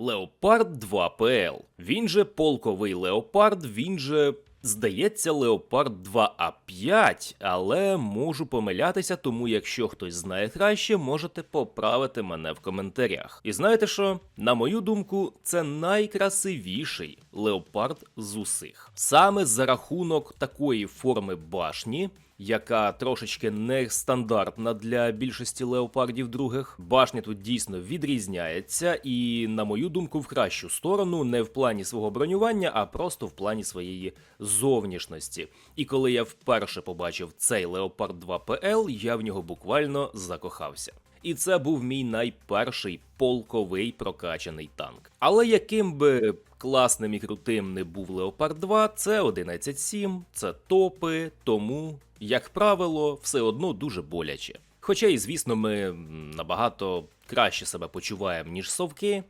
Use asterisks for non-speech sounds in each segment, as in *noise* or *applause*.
Леопард 2 ПЛ. Він же полковий леопард, він же. Здається, Леопард 2 А5, але можу помилятися, тому якщо хтось знає краще, можете поправити мене в коментарях. І знаєте що? На мою думку, це найкрасивіший леопард з усіх. Саме за рахунок такої форми башні, яка трошечки нестандартна для більшості леопардів других. Башня тут дійсно відрізняється, і, на мою думку, в кращу сторону, не в плані свого бронювання, а просто в плані своєї зовнішності. І коли я вперше побачив цей Леопард 2 ПЛ, я в нього буквально закохався. І це був мій найперший полковий прокачаний танк. Але яким би класним і крутим не був Леопард 2, це 11.7, це топи, тому, як правило, все одно дуже боляче. Хоча і звісно, ми набагато краще себе почуваємо, ніж совки.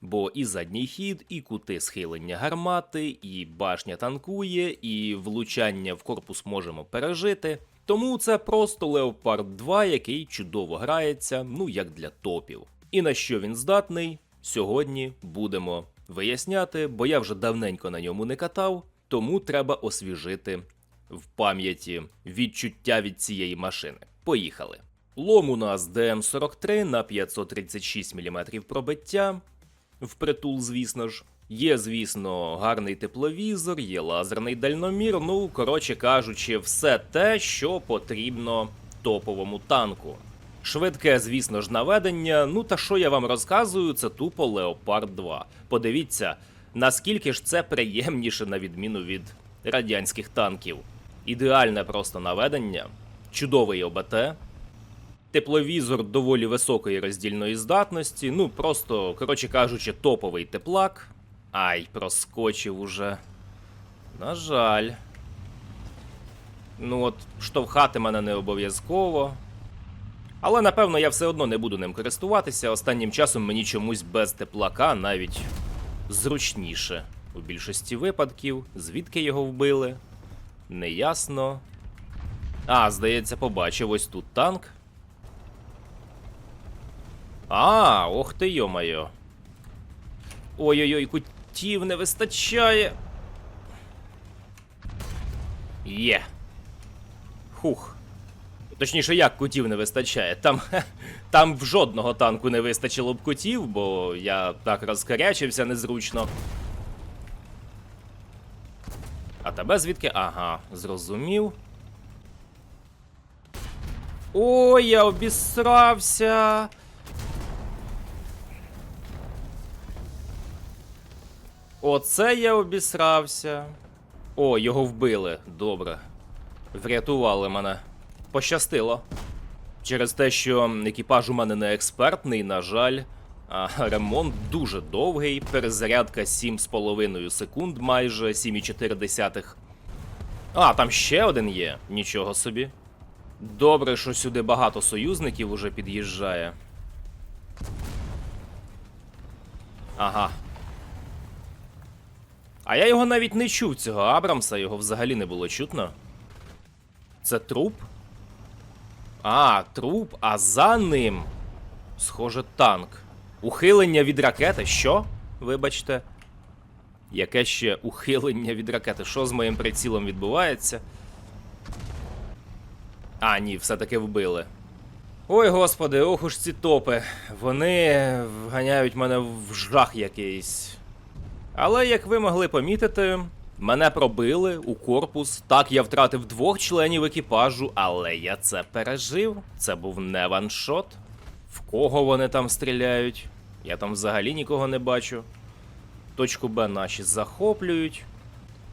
Бо і задній хід, і кути схилення гармати, і башня танкує, і влучання в корпус можемо пережити. Тому це просто Леопард 2, який чудово грається, ну як для топів. І на що він здатний, сьогодні будемо виясняти, бо я вже давненько на ньому не катав, тому треба освіжити в пам'яті відчуття від цієї машини. Поїхали. Лом у нас ДМ43 на 536 мм пробиття, впритул, звісно ж. Є, звісно, гарний тепловізор, є лазерний дальномір. Ну, коротше кажучи, все те, що потрібно топовому танку. Швидке, звісно ж, наведення. Ну та що я вам розказую, це тупо Леопард 2. Подивіться, наскільки ж це приємніше на відміну від радянських танків. Ідеальне просто наведення, чудовий ОБТ, тепловізор доволі високої роздільної здатності. Ну, просто, коротше кажучи, топовий теплак. Ай, проскочив уже. На жаль. Ну от, штовхати мене не обов'язково. Але напевно я все одно не буду ним користуватися. Останнім часом мені чомусь без теплака навіть зручніше. У більшості випадків, звідки його вбили, неясно. А, здається, побачив ось тут танк. А, ох ти йомайо. Ой-ой-ой, кутів не вистачає. Є. Хух. Точніше, як кутів не вистачає. Там, *laughs* там в жодного танку не вистачило б кутів, бо я так розкарячився незручно. А тебе звідки? Ага, зрозумів. Ой, я обісрався. Оце я обісрався. О, його вбили. Добре. Врятували мене. Пощастило. Через те, що екіпаж у мене не експертний, на жаль, а ремонт дуже довгий, перезарядка 7,5 секунд, майже 7,4. А, там ще один є. Нічого собі. Добре, що сюди багато союзників уже під'їжджає. Ага. А я його навіть не чув, цього Абрамса, його взагалі не було чутно. Це труп? А, труп, а за ним. Схоже, танк. Ухилення від ракети. Що? Вибачте. Яке ще ухилення від ракети? Що з моїм прицілом відбувається? А, ні, все-таки вбили. Ой, господи, ох уж ці топи. Вони вганяють мене в жах якийсь. Але як ви могли помітити, мене пробили у корпус. Так, я втратив двох членів екіпажу, але я це пережив. Це був не ваншот. В кого вони там стріляють? Я там взагалі нікого не бачу. Точку Б наші захоплюють.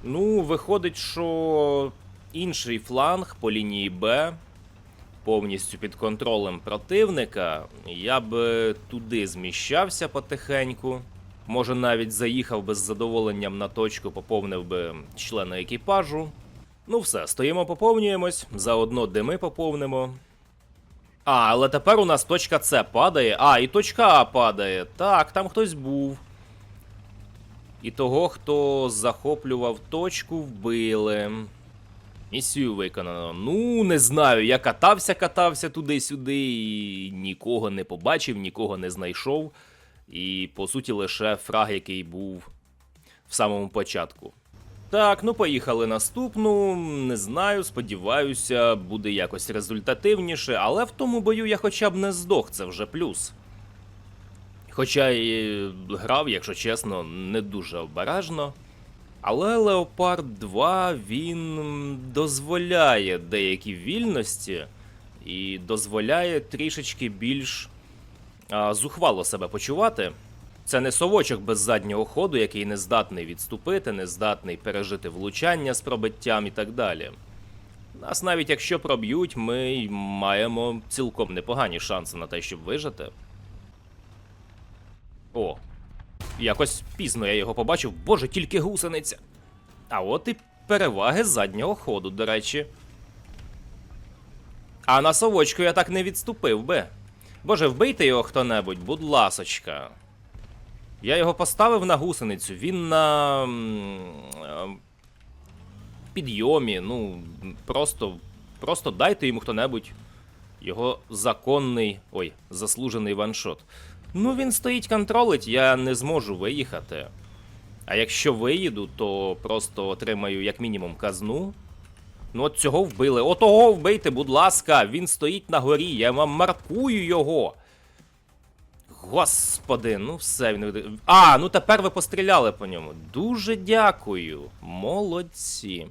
Ну, виходить, що інший фланг по лінії Б повністю під контролем противника. Я би туди зміщався потихеньку. Може, навіть заїхав би з задоволенням на точку, поповнив би члена екіпажу. Ну все, стоїмо, поповнюємось, заодно дими поповнимо. А, але тепер у нас точка С падає. А, і точка А падає. Так, там хтось був. І того, хто захоплював точку, вбили. Місію виконано. Ну, не знаю. Я катався, катався туди-сюди і нікого не побачив, нікого не знайшов. І по суті лише фраг, який був в самому початку. Так, ну поїхали наступну. Не знаю, сподіваюся, буде якось результативніше, але в тому бою я хоча б не здох, це вже плюс. Хоча і грав, якщо чесно, не дуже обережно. Але Леопард 2 він дозволяє деякі вільності і дозволяє трішечки більш зухвало себе почувати. Це не совочок без заднього ходу, який не здатний відступити, не здатний пережити влучання з пробиттям і так далі. Нас навіть якщо проб'ють, ми маємо цілком непогані шанси на те, щоб вижити. О, якось пізно я його побачив, боже, тільки гусениця. А от і переваги заднього ходу, до речі. А на совочку я так не відступив би. Боже, вбийте його хто-небудь, будь ласочка. Я його поставив на гусеницю, він на. е, підйомі, ну, просто. Просто дайте йому хто-небудь його законний. Ой, заслужений ваншот. Ну, він стоїть контролить, я не зможу виїхати. А якщо виїду, то просто отримаю як мінімум казну. Ну, от цього вбили. Отого вбийте, будь ласка, він стоїть на горі, я вам маркую його. Господи, ну все він. А, ну тепер ви постріляли по ньому. Дуже дякую. Молодці.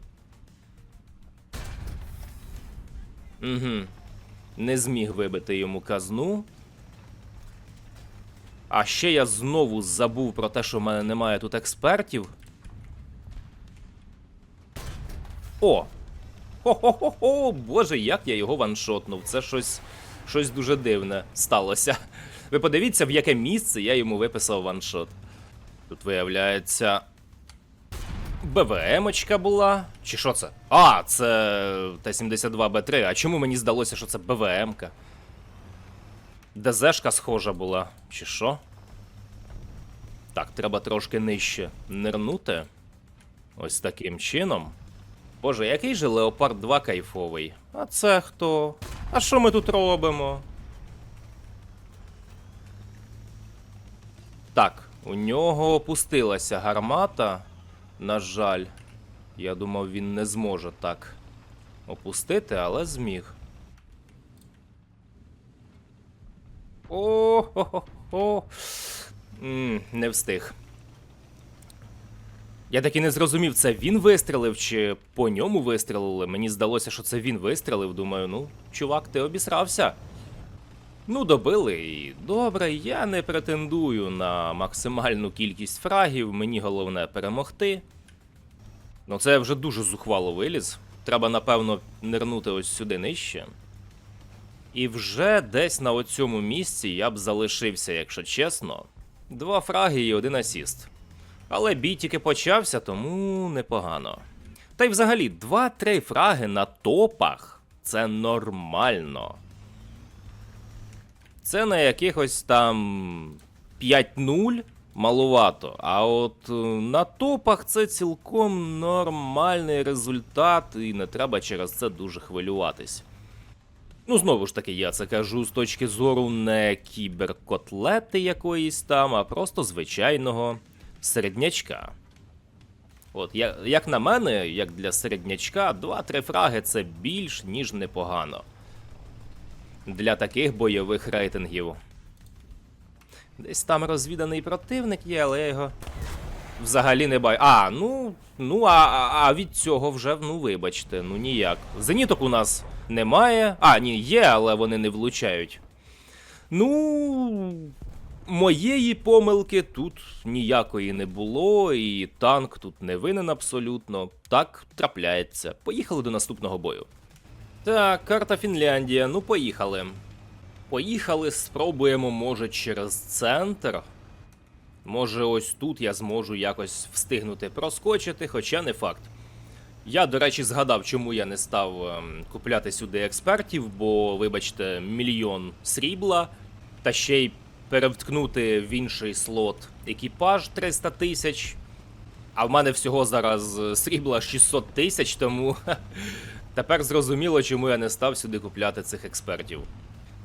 Угу. Не зміг вибити йому казну. А ще я знову забув про те, що в мене немає тут експертів. О! Хо-хо-хо-хо! Боже, як я його ваншотнув. Це щось, щось дуже дивне сталося. Ви подивіться, в яке місце я йому виписав ваншот. Тут виявляється. БВМочка була. Чи що це? А, це Т-72Б3. А чому мені здалося, що це БВМка? ДЗшка схожа була, чи що? Так, треба трошки нижче нирнути. Ось таким чином. Боже, який же Леопард 2 кайфовий. А це хто? А що ми тут робимо? Так, у нього опустилася гармата. На жаль, я думав, він не зможе так опустити, але зміг. О-хо-хо-хо. Не встиг. Я так і не зрозумів, це він вистрелив чи по ньому вистрелили. Мені здалося, що це він вистрелив. Думаю, ну, чувак, ти обісрався. Ну, добили і добре, я не претендую на максимальну кількість фрагів, мені головне перемогти. Ну, це вже дуже зухвало виліз. Треба, напевно, нирнути ось сюди нижче. І вже десь на оцьому місці я б залишився, якщо чесно. Два фраги і один асіст. Але бій тільки почався, тому непогано. Та й взагалі, 2-3 фраги на топах це нормально. Це на якихось там 5-0 малувато. А от е, на топах це цілком нормальний результат, і не треба через це дуже хвилюватись. Ну, знову ж таки, я це кажу з точки зору не кіберкотлети якоїсь там, а просто звичайного середнячка. От, як, як на мене, як для середнячка, 2-3 фраги це більш ніж непогано. Для таких бойових рейтингів. Десь там розвіданий противник є, але я його взагалі не бачу. А, ну. Ну, а, а від цього вже, ну вибачте, ну ніяк. Зеніток у нас немає. А, ні, є, але вони не влучають. Ну. Моєї помилки тут ніякої не було, і танк тут не винен абсолютно. Так трапляється. Поїхали до наступного бою. Так, карта Фінляндія, ну поїхали. Поїхали, спробуємо, може, через центр. Може, ось тут я зможу якось встигнути проскочити, хоча не факт. Я, до речі, згадав, чому я не став ем, купляти сюди експертів, бо, вибачте, мільйон срібла, та ще й перевткнути в інший слот екіпаж 300 тисяч. А в мене всього зараз е, срібла 600 тисяч, тому *laughs* тепер зрозуміло, чому я не став сюди купляти цих експертів.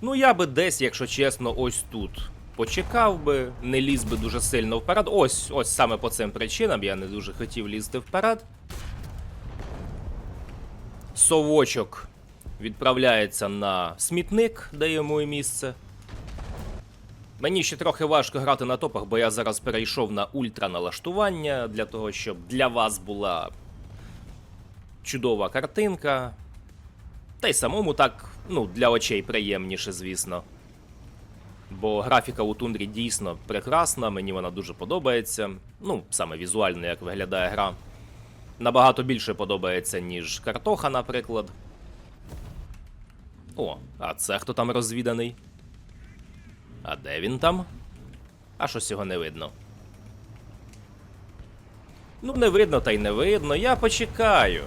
Ну, я би десь, якщо чесно, ось тут почекав би, не ліз би дуже сильно вперед. Ось, ось саме по цим причинам я не дуже хотів лізти вперед. Совочок відправляється на смітник, де йому і місце. Мені ще трохи важко грати на топах, бо я зараз перейшов на ультра налаштування для того, щоб для вас була чудова картинка. Та й самому так, ну, для очей приємніше, звісно. Бо графіка у тундрі дійсно прекрасна, мені вона дуже подобається. Ну, саме візуально, як виглядає гра. Набагато більше подобається, ніж картоха, наприклад. О, а це хто там розвіданий? А де він там? А щось його не видно. Ну, не видно, та й не видно. Я почекаю.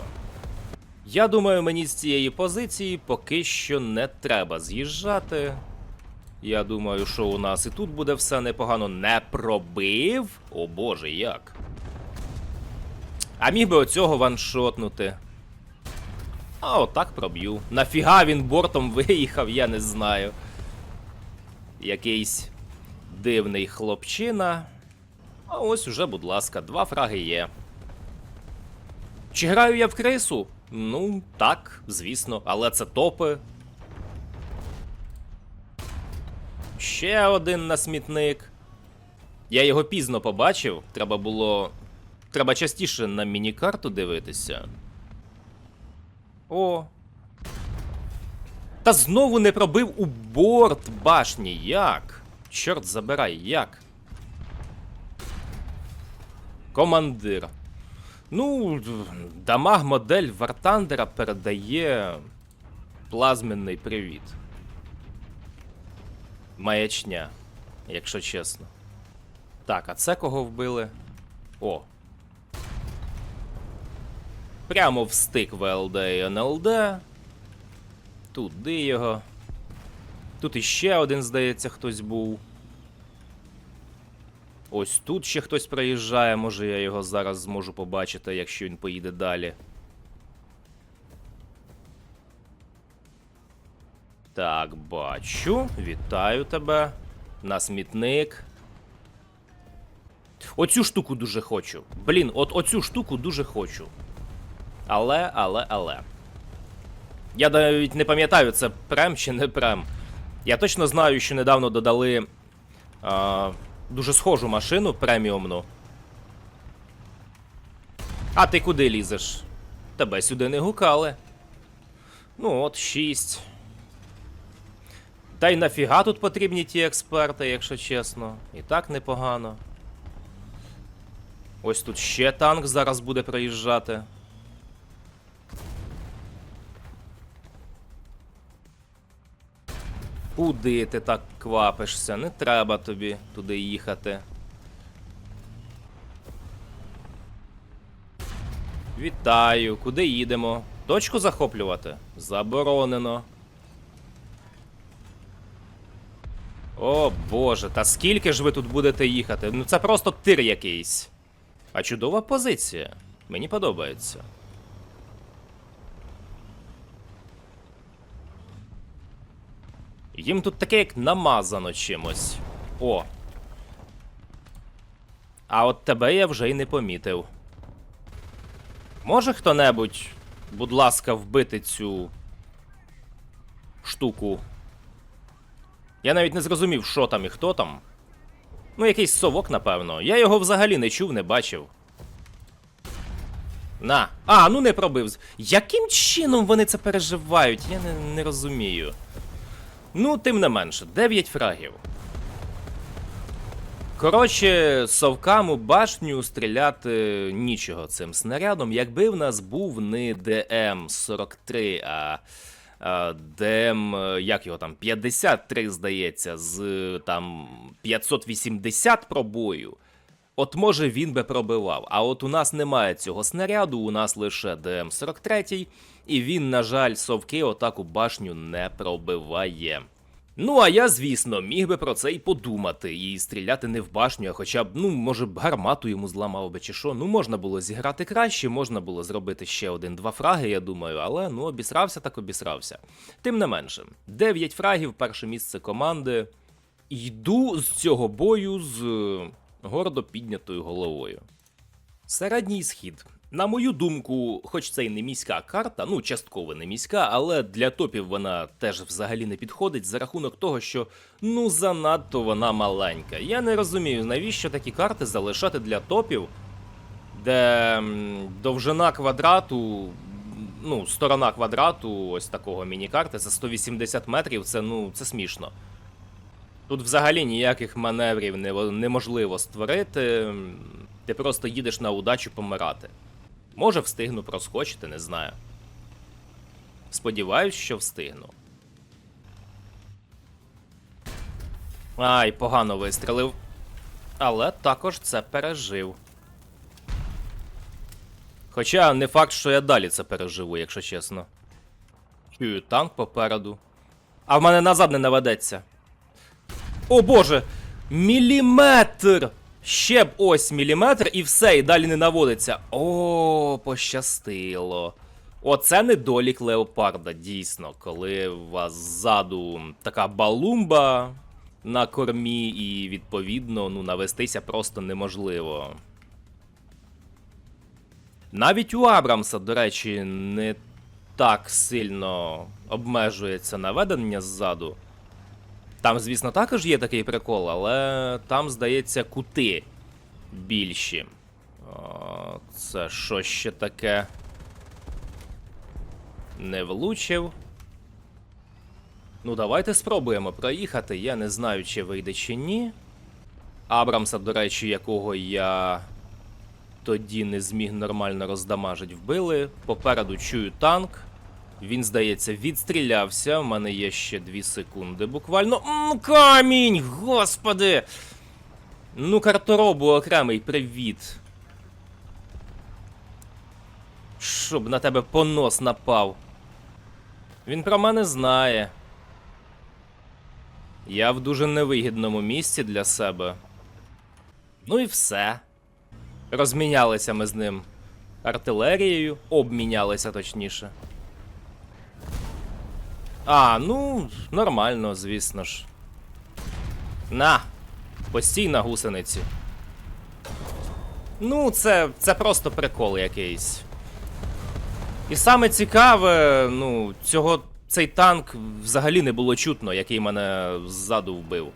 Я думаю, мені з цієї позиції поки що не треба з'їжджати. Я думаю, що у нас і тут буде все непогано. Не пробив? О боже, як? А міг би оцього ваншотнути. А отак проб'ю. Нафіга він бортом *laughs* виїхав, я не знаю. Якийсь дивний хлопчина. А ось уже, будь ласка, два фраги є. Чи граю я в крису? Ну, так, звісно, але це топи. Ще один на смітник. Я його пізно побачив. Треба було. Треба частіше на міні-карту дивитися. О. Та знову не пробив у борт башні. Як? Чорт забирай, як? Командир. Ну, дамаг модель Вартандера передає плазменний привіт. Маячня, якщо чесно. Так, а це кого вбили? О. Прямо в стик ВЛД і НЛД. Туди його. Тут іще один, здається, хтось був. Ось тут ще хтось проїжджає, може я його зараз зможу побачити, якщо він поїде далі. Так, бачу. Вітаю тебе. На смітник. Оцю штуку дуже хочу. Блін, от оцю штуку дуже хочу. Але, але, але. Я навіть не пам'ятаю, це прем чи не прем. Я точно знаю, що недавно додали а, дуже схожу машину преміумну. А ти куди лізеш? Тебе сюди не гукали. Ну, от, 6. Та й нафіга тут потрібні ті експерти, якщо чесно. І так непогано. Ось тут ще танк зараз буде проїжджати. Куди ти так квапишся? Не треба тобі туди їхати. Вітаю, куди їдемо? Точку захоплювати? Заборонено. О боже, та скільки ж ви тут будете їхати? Ну це просто тир якийсь. А чудова позиція. Мені подобається. Їм тут таке як намазано чимось. О. А от тебе я вже й не помітив. Може хто-небудь, будь ласка, вбити цю штуку? Я навіть не зрозумів, що там і хто там. Ну, якийсь совок, напевно. Я його взагалі не чув, не бачив. На. А, ну не пробив. Яким чином вони це переживають? Я не, не розумію. Ну, тим не менше, 9 фрагів. Коротше, совкам у башню стріляти нічого цим снарядом, якби в нас був не ДМ-43, а, ДМ, як його там, 53, здається, з там 580 пробою. От може він би пробивав. А от у нас немає цього снаряду, у нас лише ДМ-43, і він, на жаль, совки отаку башню не пробиває. Ну, а я, звісно, міг би про це і подумати, і стріляти не в башню, а хоча б, ну, може б гармату йому зламав би чи що. Ну, можна було зіграти краще, можна було зробити ще один-два фраги, я думаю, але ну обісрався так обісрався. Тим не менше, 9 фрагів, перше місце команди. йду з цього бою з гордо піднятою головою. Середній схід. На мою думку, хоч це й не міська карта, ну частково не міська, але для топів вона теж взагалі не підходить за рахунок того, що ну занадто вона маленька. Я не розумію, навіщо такі карти залишати для топів, де довжина квадрату, ну, сторона квадрату, ось такого міні-карти, це 180 метрів, це ну це смішно. Тут взагалі ніяких маневрів не- неможливо створити. Ти просто їдеш на удачу помирати. Може, встигну проскочити, не знаю. Сподіваюсь, що встигну. Ай, погано вистрелив. Але також це пережив. Хоча не факт, що я далі це переживу, якщо чесно. Чую танк попереду. А в мене назад не наведеться. О боже! Міліметр! Ще б ось міліметр і все, і далі не наводиться. О, пощастило. Оце недолік леопарда, дійсно, коли у вас ззаду така балумба на кормі, і відповідно ну, навестися просто неможливо. Навіть у Абрамса, до речі, не так сильно обмежується наведення ззаду. Там, звісно, також є такий прикол, але там, здається, кути більші. Це що ще таке? Не влучив. Ну, давайте спробуємо проїхати. Я не знаю, чи вийде чи ні. Абрамса, до речі, якого я тоді не зміг нормально роздамажить, вбили. Попереду чую танк. Він, здається, відстрілявся. У мене є ще 2 секунди буквально. М, камінь! Господи! Ну, карторобу окремий, привіт. Щоб на тебе понос напав. Він про мене знає. Я в дуже невигідному місці для себе. Ну і все. Розмінялися ми з ним артилерією, обмінялися точніше. А, ну, нормально, звісно ж. На! Постій на гусениці. Ну, це, це просто прикол якийсь. І саме цікаве, ну, цього, цей танк взагалі не було чутно, який мене ззаду вбив.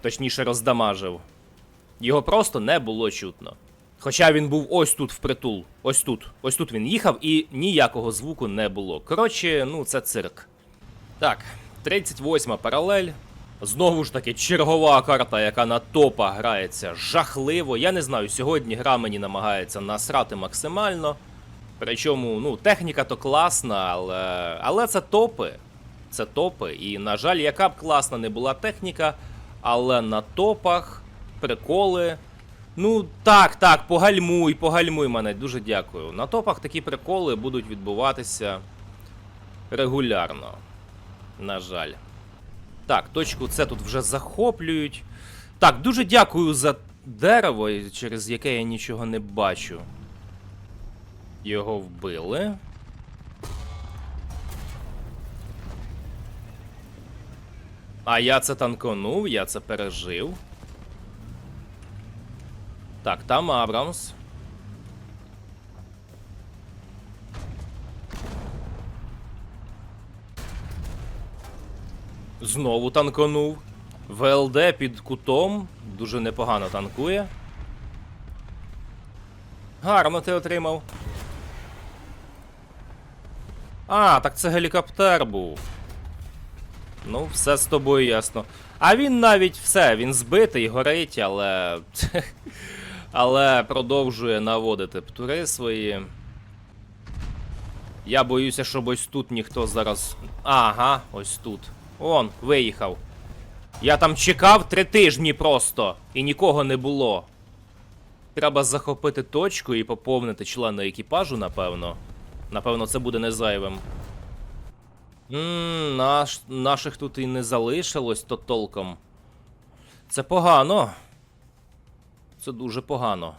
Точніше, роздамажив. Його просто не було чутно. Хоча він був ось тут впритул. Ось тут. Ось тут він їхав і ніякого звуку не було. Коротше, ну це цирк. Так, 38 паралель. Знову ж таки, чергова карта, яка на топа грається жахливо. Я не знаю, сьогодні гра мені намагається насрати максимально. Причому, ну, техніка то класна, але. Але це топи. Це топи. І, на жаль, яка б класна не була техніка, але на топах приколи. Ну, так, так, погальмуй, погальмуй мене, дуже дякую. На топах такі приколи будуть відбуватися регулярно. На жаль. Так, точку С тут вже захоплюють. Так, дуже дякую за дерево, через яке я нічого не бачу. Його вбили. А я це танконув, я це пережив. Так, там Абрамс. Знову танконув. ВЛД під кутом. Дуже непогано танкує. Гарно ти отримав. А, так це гелікоптер був. Ну, все з тобою ясно. А він навіть все, він збитий, горить, але. *laughs* Але продовжує наводити птури свої. Я боюся, щоб ось тут ніхто зараз. Ага, ось тут. Он, виїхав. Я там чекав три тижні просто, і нікого не було. Треба захопити точку і поповнити члени екіпажу, напевно. Напевно, це буде не зайвим. Ммм, наш, наших тут і не залишилось то толком. Це погано. Це дуже погано.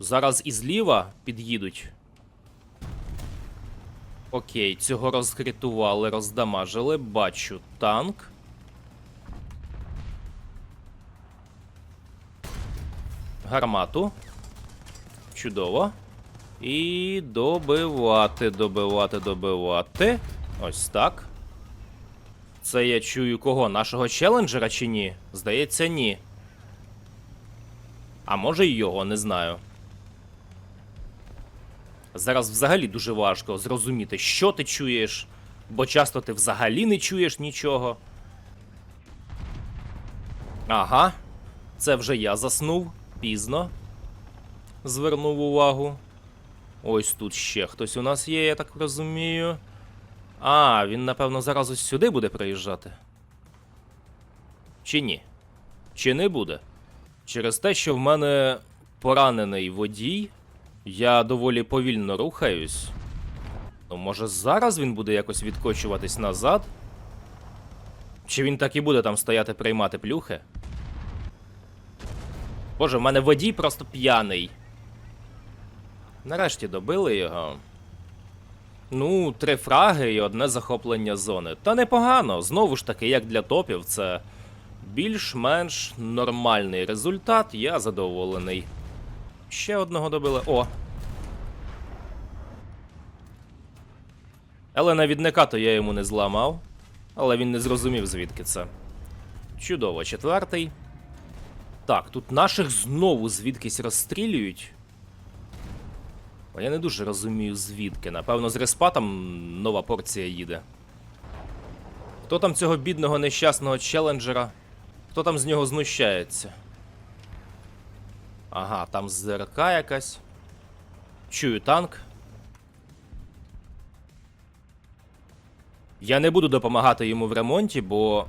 Зараз і зліва під'їдуть. Окей, цього розкритували, роздамажили. Бачу танк. Гармату. Чудово. І добивати, добивати, добивати. Ось так. Це я чую кого? Нашого челенджера чи ні? Здається, ні. А може і його, не знаю. Зараз взагалі дуже важко зрозуміти, що ти чуєш, бо часто ти взагалі не чуєш нічого. Ага, це вже я заснув пізно. Звернув увагу. Ось тут ще хтось у нас є, я так розумію. А, він, напевно, зараз ось сюди буде приїжджати. Чи ні? Чи не буде? Через те, що в мене поранений водій, я доволі повільно рухаюсь. Ну, може, зараз він буде якось відкочуватись назад? Чи він так і буде там стояти приймати плюхи? Боже, в мене водій просто п'яний. Нарешті добили його. Ну, три фраги і одне захоплення зони. Та непогано. Знову ж таки, як для топів, це більш-менш нормальний результат, я задоволений. Ще одного добили. О! Але навідника то я йому не зламав, але він не зрозумів, звідки це. Чудово, четвертий. Так, тут наших знову звідкись розстрілюють. А я не дуже розумію звідки. Напевно, з респа там нова порція їде. Хто там цього бідного нещасного челенджера? Хто там з нього знущається? Ага, там ЗРК якась. Чую танк. Я не буду допомагати йому в ремонті, бо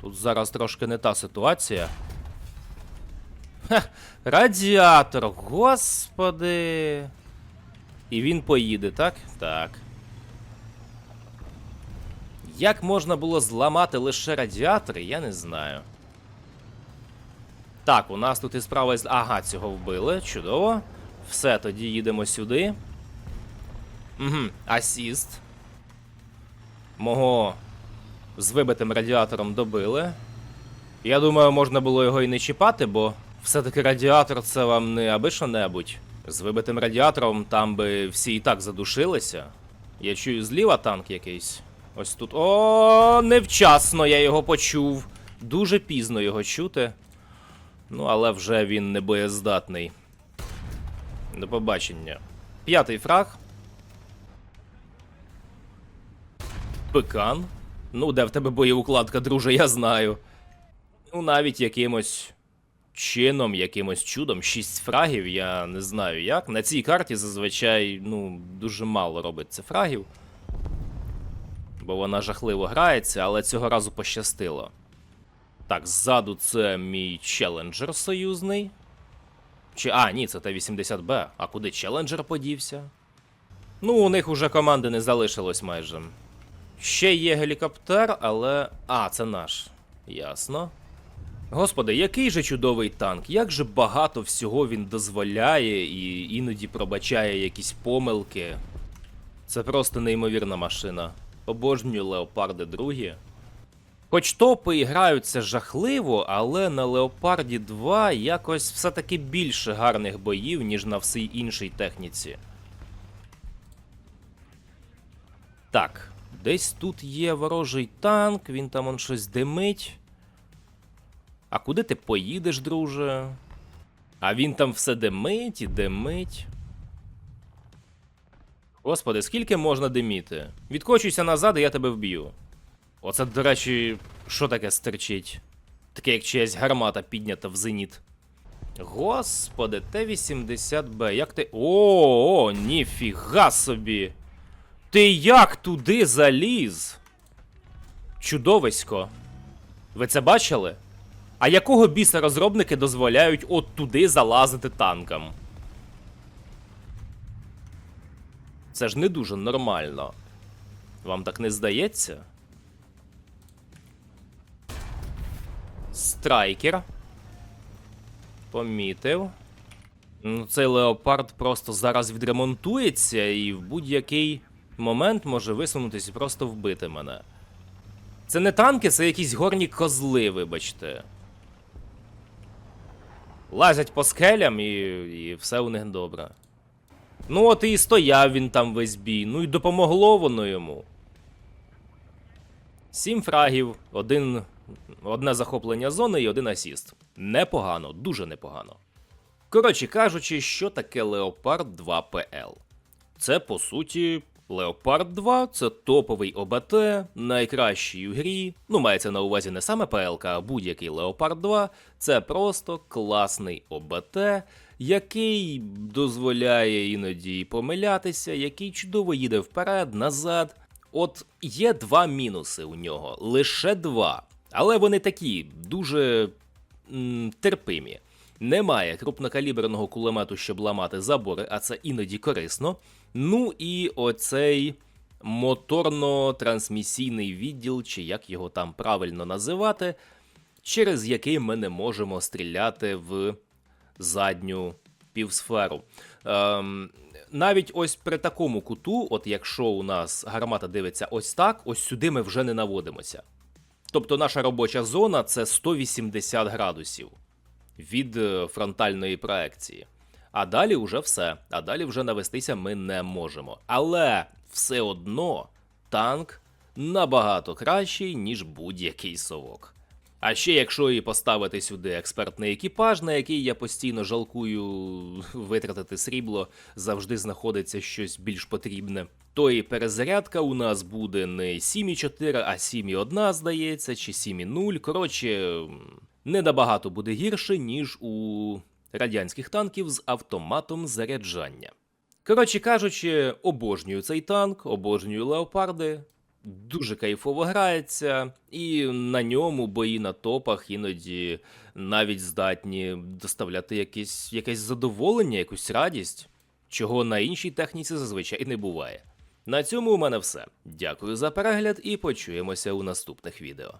тут зараз трошки не та ситуація. Ха, радіатор, господи. І він поїде, так? Так. Як можна було зламати лише радіатори, я не знаю. Так, у нас тут і справа із. Ага, цього вбили. Чудово. Все, тоді їдемо сюди. Угу, асіст. Мого з вибитим радіатором добили. Я думаю, можна було його і не чіпати, бо все-таки радіатор це вам не аби що-небудь. З вибитим радіатором там би всі і так задушилися. Я чую зліва танк якийсь. Ось тут. О, невчасно я його почув. Дуже пізно його чути. Ну, але вже він не боєздатний. До побачення. П'ятий фраг. Пекан. Ну, де в тебе боєукладка, друже, я знаю. Ну, навіть якимось чином, якимось чудом, 6 фрагів, я не знаю як. На цій карті зазвичай, ну, дуже мало робиться фрагів. Бо вона жахливо грається, але цього разу пощастило. Так, ззаду це мій челенджер союзний. Чи. А, ні, це Т-80Б. А куди челенджер подівся? Ну, у них уже команди не залишилось майже. Ще є гелікоптер, але. А, це наш. Ясно. Господи, який же чудовий танк, як же багато всього він дозволяє і іноді пробачає якісь помилки. Це просто неймовірна машина. Обожнюю Леопарди другі. Хоч топи і граються жахливо, але на Леопарді 2 якось все-таки більше гарних боїв, ніж на всій іншій техніці. Так, десь тут є ворожий танк, він там он щось димить. А куди ти поїдеш, друже? А він там все димить і димить. Господи, скільки можна диміти? Відкочуйся назад, і я тебе вб'ю. Оце, до речі, що таке стерчить? Таке, як чиясь гармата піднята в зеніт. Господи, Т-80Б, як ти. О, о, ніфіга собі! Ти як туди заліз? Чудовисько. Ви це бачили? А якого біса розробники дозволяють от туди залазити танкам? Це ж не дуже нормально. Вам так не здається? Страйкер. Помітив. Ну, цей леопард просто зараз відремонтується і в будь-який момент може висунутися і просто вбити мене. Це не танки, це якісь горні козли, вибачте. лазять по скелям і, і все у них добре. Ну, от і стояв він там весь бій, ну і допомогло воно йому. Сім фрагів, один, одне захоплення зони і один асіст. Непогано, дуже непогано. Коротше кажучи, що таке Leopard 2 PL? Це по суті Leopard 2 це топовий ОБТ, найкращий у грі. Ну, мається на увазі не саме ПЛК, а будь-який Leopard 2. Це просто класний ОБТ, який дозволяє іноді помилятися, який чудово їде вперед, назад. От є два мінуси у нього, лише два. Але вони такі дуже м, терпимі. Немає крупнокаліберного кулемету, щоб ламати забори, а це іноді корисно. Ну і оцей моторно-трансмісійний відділ, чи як його там правильно називати, через який ми не можемо стріляти в задню півсферу. Ем, навіть ось при такому куту, от якщо у нас гармата дивиться ось так, ось сюди ми вже не наводимося. Тобто наша робоча зона це 180 градусів від е, фронтальної проекції. А далі вже все. А далі вже навестися ми не можемо. Але все одно танк набагато кращий, ніж будь-який совок. А ще якщо і поставити сюди експертний екіпаж, на який я постійно жалкую *laughs* витратити срібло, завжди знаходиться щось більш потрібне. То і перезарядка у нас буде не 7,4, а 7,1, здається, чи 7,0. Коротше, не набагато буде гірше, ніж у радянських танків з автоматом заряджання. Коротше кажучи, обожнюю цей танк, обожнюю леопарди. Дуже кайфово грається, і на ньому бої на топах іноді навіть здатні доставляти якесь, якесь задоволення, якусь радість, чого на іншій техніці зазвичай не буває. На цьому у мене все. Дякую за перегляд і почуємося у наступних відео.